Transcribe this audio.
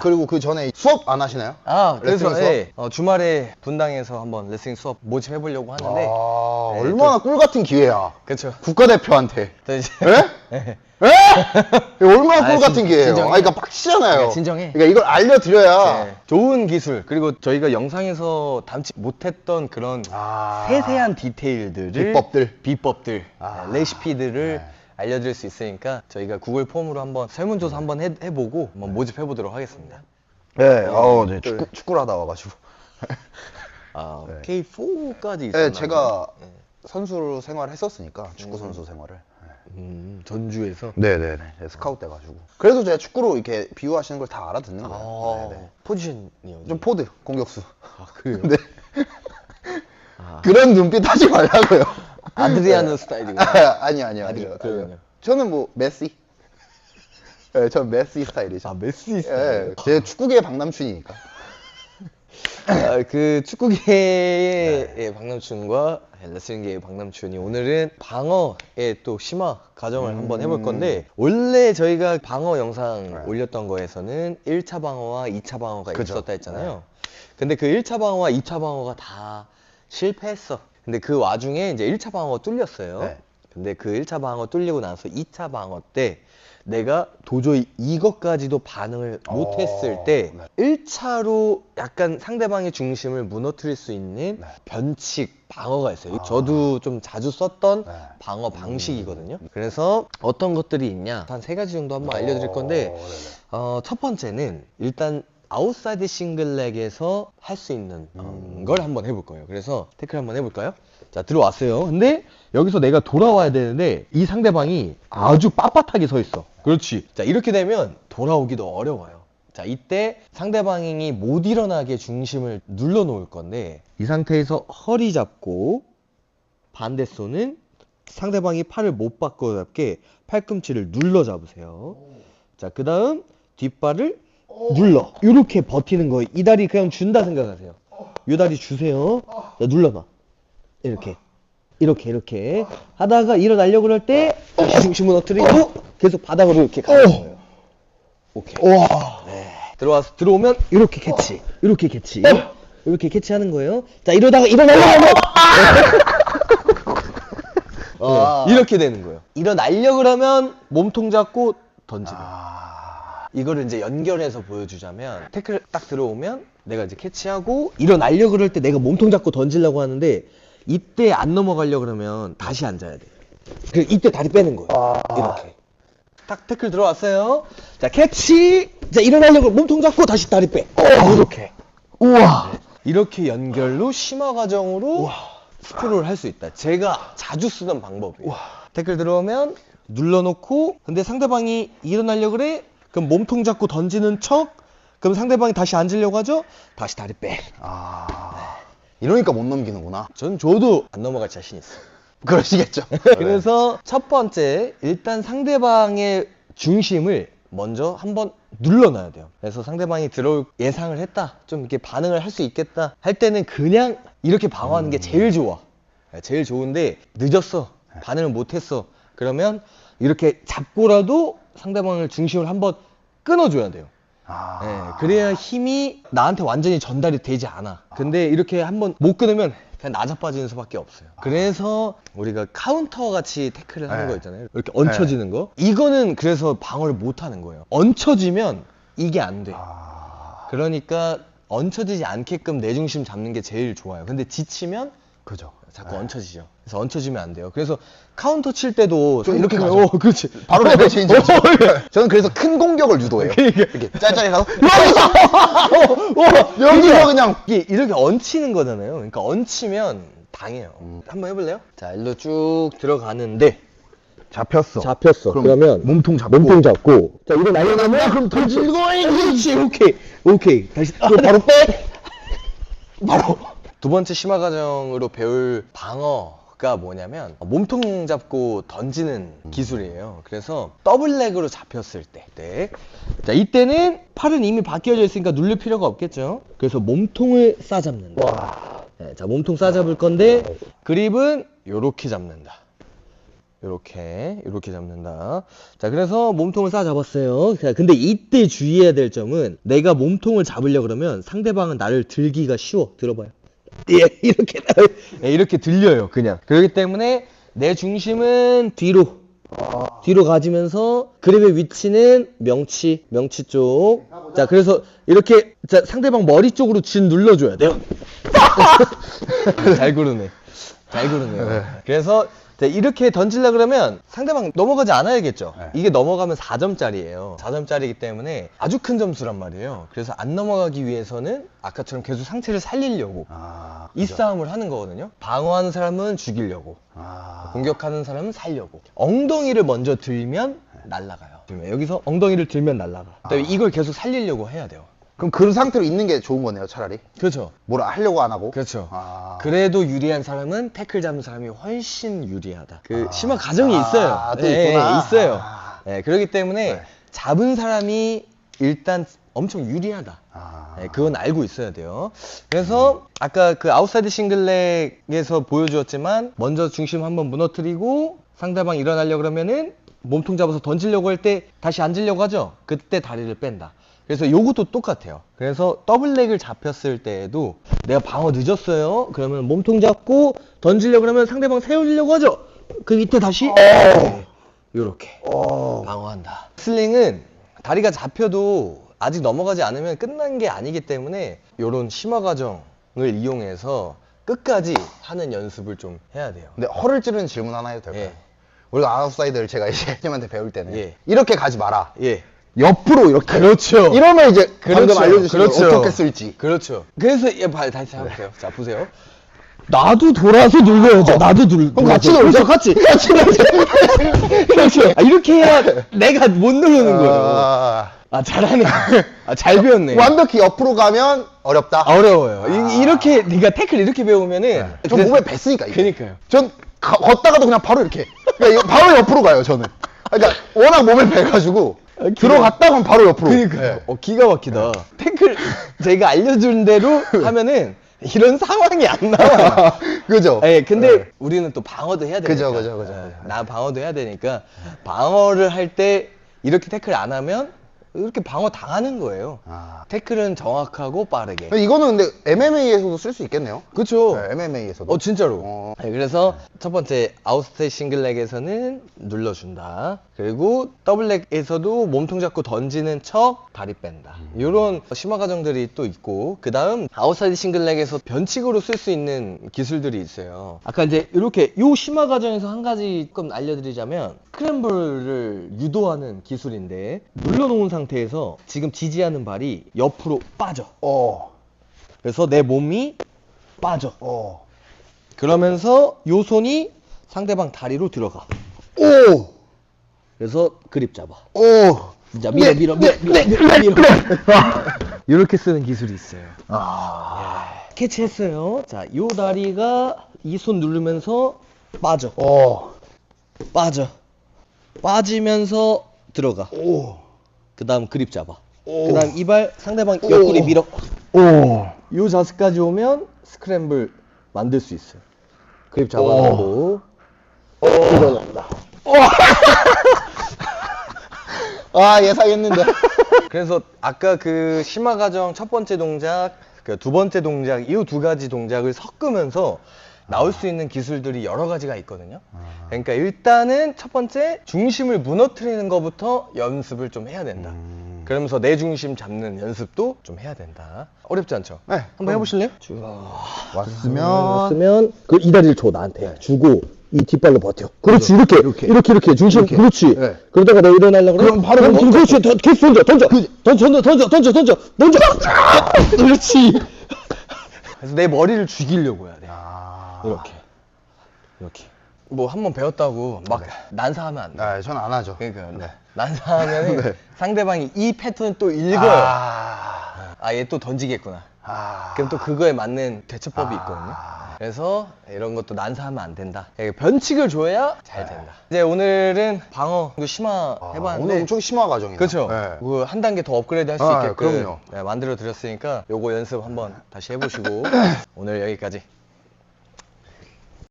그리고 그 전에 수업 안 하시나요? 아, 그래서 레슬링 수업? 예, 어, 주말에 분당에서 한번 레슬링 수업 모집해 보려고 하는데 아, 네, 얼마나 꿀 같은 기회야. 그렇죠. 국가대표한테. 저 이제 에? 예. 에? 얼마나 아, 꿀 같은 진- 기회예요. 진정해. 아, 그러니까 빡치잖아요. 그러니까 진정해. 그러니까 이걸 알려드려야. 네, 좋은 기술 그리고 저희가 영상에서 담지 못했던 그런 아. 세세한 디테일들을 비법들. 비법들 아. 네, 레시피들을 네. 알려드릴 수 있으니까 저희가 구글 폼으로 한번 설문조사 한번 해, 해보고 한번 모집해 보도록 하겠습니다. 네, 어, 네, 축구, 축구를 하다 와가지고. 아, 네. K4까지 있었나요? 네, 제가 네. 선수로 생활을 했었으니까, 축구 선수 생활을. 음, 전주에서 네 네 네. 스카웃 돼가지고. 그래도 제가 축구로 이렇게 비유하시는 걸 다 알아듣는 아, 거예요. 네네. 포지션이요. 좀 포드, 공격수. 아, 그래요? 네. 아. 그런 눈빛 하지 말라고요. 아드리아노 스타일이고. 아니요, 아니요, 아니, 아니요. 그러면요? 저는 뭐, 메시. 네, 전 메시 스타일이죠. 아, 메시 예, 스타일. 제 축구계의 박남춘이니까. 아, 그 축구계의 네. 예, 박남춘과 레슬링계의 박남춘이 오늘은 방어의 또 심화 과정을 한번 해볼 건데 원래 저희가 방어 영상 음. 네. 올렸던 거에서는 1차 방어와 2차 방어가 그죠. 있었다 했잖아요. 근데 그 1차 방어와 2차 방어가 다 실패했어. 근데 그 와중에 이제 1차 방어 뚫렸어요. 네. 근데 그 1차 방어 뚫리고 나서 2차 방어 때 내가 도저히 이것까지도 반응을 못 했을 어, 때 네. 1차로 약간 상대방의 중심을 무너뜨릴 수 있는 네. 변칙 방어가 있어요. 아. 저도 좀 자주 썼던 네. 방어 방식이거든요. 그래서 어떤 것들이 있냐 한 세 가지 정도 한번 알려드릴 건데 어, 네네. 어, 첫 번째는 일단 아웃사이드 싱글렉에서 할 수 있는 어, 음. 걸 한번 해볼 거예요. 그래서 태클 한번 해볼까요? 자 들어왔어요. 근데 여기서 내가 돌아와야 되는데 이 상대방이 아주 빳빳하게 서 있어. 그렇지. 자 이렇게 되면 돌아오기도 어려워요. 자 이때 상대방이 못 일어나게 중심을 눌러 놓을 건데 이 상태에서 허리 잡고 반대 손은 상대방이 팔을 못 바꿔 잡게 팔꿈치를 눌러 잡으세요. 자, 그 다음 뒷발을 눌러. 이렇게 버티는 거예요. 이 다리 그냥 준다 생각하세요. 이 다리 주세요. 자, 눌러봐. 이렇게. 이렇게, 이렇게. 하다가 일어나려고 할 때, 중심을 어뜨리고, 계속 바닥으로 이렇게 가는 거예요. 오케이. 우와. 네. 들어와서, 들어오면, 이렇게 캐치. 이렇게 캐치. 이렇게 캐치하는 거예요. 자, 이러다가 일어나려고 하면, 아. 네, 이렇게 되는 거예요. 일어나려고 그러면 몸통 잡고 던지는. 아. 이거를 이제 연결해서 보여주자면 태클 딱 들어오면 내가 이제 캐치하고 일어나려고 그럴 때 내가 몸통 잡고 던지려고 하는데 이때 안 넘어가려고 그러면 다시 앉아야 돼. 그 이때 다리 빼는 거예요. 아. 이렇게. 딱 태클 들어왔어요. 자 캐치. 자 일어나려고 몸통 잡고 다시 다리 빼. 이렇게. 우와. 이렇게 연결로 심화 과정으로 스크롤을 할 수 있다. 제가 자주 쓰던 방법이에요. 태클 들어오면 눌러놓고 근데 상대방이 일어나려고 그래? 그럼 몸통 잡고 던지는 척? 그럼 상대방이 다시 앉으려고 하죠? 다시 다리 빼. 아. 이러니까 못 넘기는구나. 전 저도 안 넘어갈 자신 있어요. 그러시겠죠. 그래서 첫 번째 일단 상대방의 중심을 먼저 한번 눌러놔야 돼요. 그래서 상대방이 들어올 예상을 했다, 좀 이렇게 반응을 할 수 있겠다 할 때는 그냥 이렇게 방어하는 게 제일 좋아. 네, 제일 좋은데 늦었어, 반응을 못했어. 그러면 이렇게 잡고라도 상대방을 중심을 한번 끊어줘야 돼요. 아. 네, 그래야 힘이 나한테 완전히 전달이 되지 않아. 근데 이렇게 한번 못 끊으면 그냥 나자빠지는 수밖에 없어요. 그래서 우리가 카운터 같이 태클을 하는 네. 거 있잖아요. 이렇게 얹혀지는 거. 이거는 그래서 방어를 못 하는 거예요. 얹혀지면 이게 안 돼. 아. 그러니까 얹혀지지 않게끔 내 중심 잡는 게 제일 좋아요. 근데 지치면 그죠. 자꾸 얹혀지죠. 그래서 얹혀지면 안 돼요. 그래서 카운터 칠 때도 좀 이렇게 가죠. 어, 그렇지. 바로 레벨 체인지. 저는 그래서 큰 공격을 유도해요. 이렇게 짤짤이 가서 여기서 여기서 그냥 이게 이렇게 얹히는 거잖아요. 그러니까 얹히면 당해요. 음. 한번 해볼래요? 자, 일로 쭉 들어가는데 잡혔어. 잡혔어. 그럼 그러면 몸통 잡고. 몸통 잡고. 자, 일어나려면 나 그럼 던지고 그렇지. 오케이. 오케이. 다시 또 바로 빼. 바로. 두 번째 심화 과정으로 배울 방어 가 뭐냐면 몸통 잡고 던지는 기술이에요. 그래서 더블렉으로 잡혔을 때. 네. 자, 이때는 팔은 이미 바뀌어져 있으니까 누를 필요가 없겠죠. 그래서 몸통을 싸잡는다. 네, 자, 몸통 싸잡을 건데 그립은 요렇게 잡는다. 이렇게 이렇게 잡는다. 자, 그래서 몸통을 싸 잡았어요. 자, 근데 이때 주의해야 될 점은 내가 몸통을 잡으려 그러면 상대방은 나를 들기가 쉬워. 들어봐요. 예, 이렇게 예, 이렇게 들려요, 그냥. 그렇기 때문에 내 중심은 뒤로 뒤로 가지면서 그립의 위치는 명치, 명치 쪽. 자, 그래서 이렇게 자, 상대방 머리 쪽으로 진 눌러줘야 돼요. 잘 구르네. 잘 구르네요. 그래서 자, 이렇게 던질라 그러면 상대방 넘어가지 않아야겠죠. 네. 이게 넘어가면 4점짜리예요. 4점짜리이기 때문에 아주 큰 점수란 말이에요. 그래서 안 넘어가기 위해서는 아까처럼 계속 상체를 살리려고 아, 이 싸움을 하는 거거든요. 방어하는 사람은 죽이려고. 아, 공격하는 사람은 살려고. 엉덩이를 먼저 들면 날아가요. 여기서 엉덩이를 들면 날아가. 그다음에 이걸 계속 살리려고 해야 돼요. 그럼 그 상태로 있는 게 좋은 거네요, 차라리. 그렇죠. 뭐라 하려고 안 하고. 그렇죠. 아. 그래도 유리한 사람은 태클 잡는 사람이 훨씬 유리하다. 그 아. 심화 과정이 아, 있어요. 또 있구나. 있어요. 아. 네, 그렇기 때문에 네. 잡은 사람이 일단 엄청 유리하다. 아. 네, 그건 알고 있어야 돼요. 그래서 아까 그 아웃사이드 싱글렉에서 보여주었지만 먼저 중심 한번 무너뜨리고 상대방 일어나려 그러면은 몸통 잡아서 던지려고 할 때 다시 앉으려고 하죠. 그때 다리를 뺀다. 그래서 요것도 똑같아요. 그래서 더블렉을 잡혔을 때에도 내가 방어 늦었어요. 그러면 몸통 잡고 던지려고 그러면 상대방 세워지려고 하죠. 그 밑에 다시 네, 요렇게 어. 방어한다. 슬링은 다리가 잡혀도 아직 넘어가지 않으면 끝난 게 아니기 때문에 요런 심화 과정을 이용해서 끝까지 하는 연습을 좀 해야 돼요. 근데 허를 찌르는 질문 하나 해도 될까요? 예. 우리가 아웃사이드를 제가 이제 형님한테 배울 때는 예. 이렇게 가지 마라. 예. 옆으로 이렇게. 그렇죠. 이러면 이제 방금 그렇죠. 알려주신 걸 그렇죠. 어떻게 쓸지. 그렇죠. 그래서 얘 봐, 다시 해보세요. 자, 보세요. 나도 돌아서 눌러야죠. 나도 눌. 그럼 같이 놀죠. 같이. 같이 놀죠. 그렇죠. 아, 이렇게 해야 내가 못 누르는 거예요. 아, 아, 잘하네. 아, 잘 배웠네. 완벽히 옆으로 가면 어렵다. 아, 어려워요. 이, 렇게 네가 태클 이렇게 배우면은 전 그래서- 몸에 뱄으니까 이게. 그러니까요. 전 가- 걷다가도 그냥 바로 이렇게. 그러니까 이거 바로 옆으로 가요, 저는. 그러니까 워낙 몸에 배가지고 아, 들어갔다가 바로 옆으로. 그러니까요. 예. 어, 기가 막히다. 태클 제가 알려준 대로 하면은 이런 상황이 안 나와요. 그죠? 예, 근데 예. 우리는 또 방어도 해야 되니까. 그죠, 그죠, 그죠, 예, 그죠. 나 방어도 해야 되니까 방어를 할 때 이렇게 태클 안 하면 이렇게 방어 당하는 거예요. 아. 태클은 정확하고 빠르게. 이거는 근데 MMA에서도 쓸 수 있겠네요. 그렇죠. 네, MMA에서도. 어 진짜로. 어. 네, 그래서 첫 번째 아웃스테이 싱글렉에서는 눌러준다. 그리고 더블렉에서도 몸통 잡고 던지는 척 다리 뺀다. 이런 심화 과정들이 또 있고 그 다음 아웃사이드 싱글렉에서 변칙으로 쓸 수 있는 기술들이 있어요. 아까 이제 이렇게 요 심화 과정에서 한 가지 조금 알려드리자면 스크램블을 유도하는 기술인데 눌러놓은 상태 에서 지금 지지하는 발이 옆으로 빠져. 어. 그래서 내 몸이 빠져. 어. 그러면서 요 손이 상대방 다리로 들어가. 오. 그래서 그립 잡아. 오. 자 밀어 밀어 밀어 밀어 밀어 밀어. 이렇게 쓰는 기술이 있어요. 아. 캐치했어요. 자, 요 다리가 이 손 누르면서 빠져. 어. 빠져. 빠지면서 들어가. 오. 그 다음 그립 잡아. 오. 그다음 이발 상대방 옆구리 밀어. 오. 요 자세까지 오면 스크램블 만들 수 있어요. 그립 잡아주고. 일어난다. 아, 예상했는데. 그래서 아까 그 심화 과정 첫 번째 동작, 그 두 번째 동작, 이 두 가지 동작을 섞으면서 나올 수 있는 기술들이 여러 가지가 있거든요. 그러니까 일단은 첫 번째 중심을 무너뜨리는 것부터 연습을 좀 해야 된다. 음. 그러면서 내 중심 잡는 연습도 좀 해야 된다. 어렵지 않죠? 네, 한번. 해보실래요? 왔으면. 쓰면 그 이 다리를 줘 나한테 주고 이 뒷발로 버텨. 그렇지 이렇게 이렇게. 이렇게 이렇게 중심 이렇게. 그렇지. 네. 그러다가 내가 일어나려고. 그럼 바로 그럼 던져. 그렇지 던- 계속 던져 던져 던져 던져 던져 던져 던져 던져. 그렇지. 그래서 내 머리를 죽이려고 해야 돼. 아. 이렇게 이렇게. 뭐 한 번 배웠다고 막 난사하면 안 돼. 아, 전안 하죠. 그러니까 네. 난사하면 네. 상대방이 이 패턴 또 읽어요. 아. 아 얘 또 던지겠구나. 아. 그럼 또 그거에 맞는 대처법이 아. 있거든요. 그래서 이런 것도 난사하면 안 된다. 예, 변칙을 줘야 잘 된다. 이제 오늘은 방어 심화 아, 해봤는데 오늘 엄청 심화 과정이네. 그렇죠. 네. 그한 단계 더 업그레이드 할 수 아, 있게끔 그럼요. 네, 만들어 드렸으니까 요거 연습 한번 다시 해보시고 오늘 여기까지.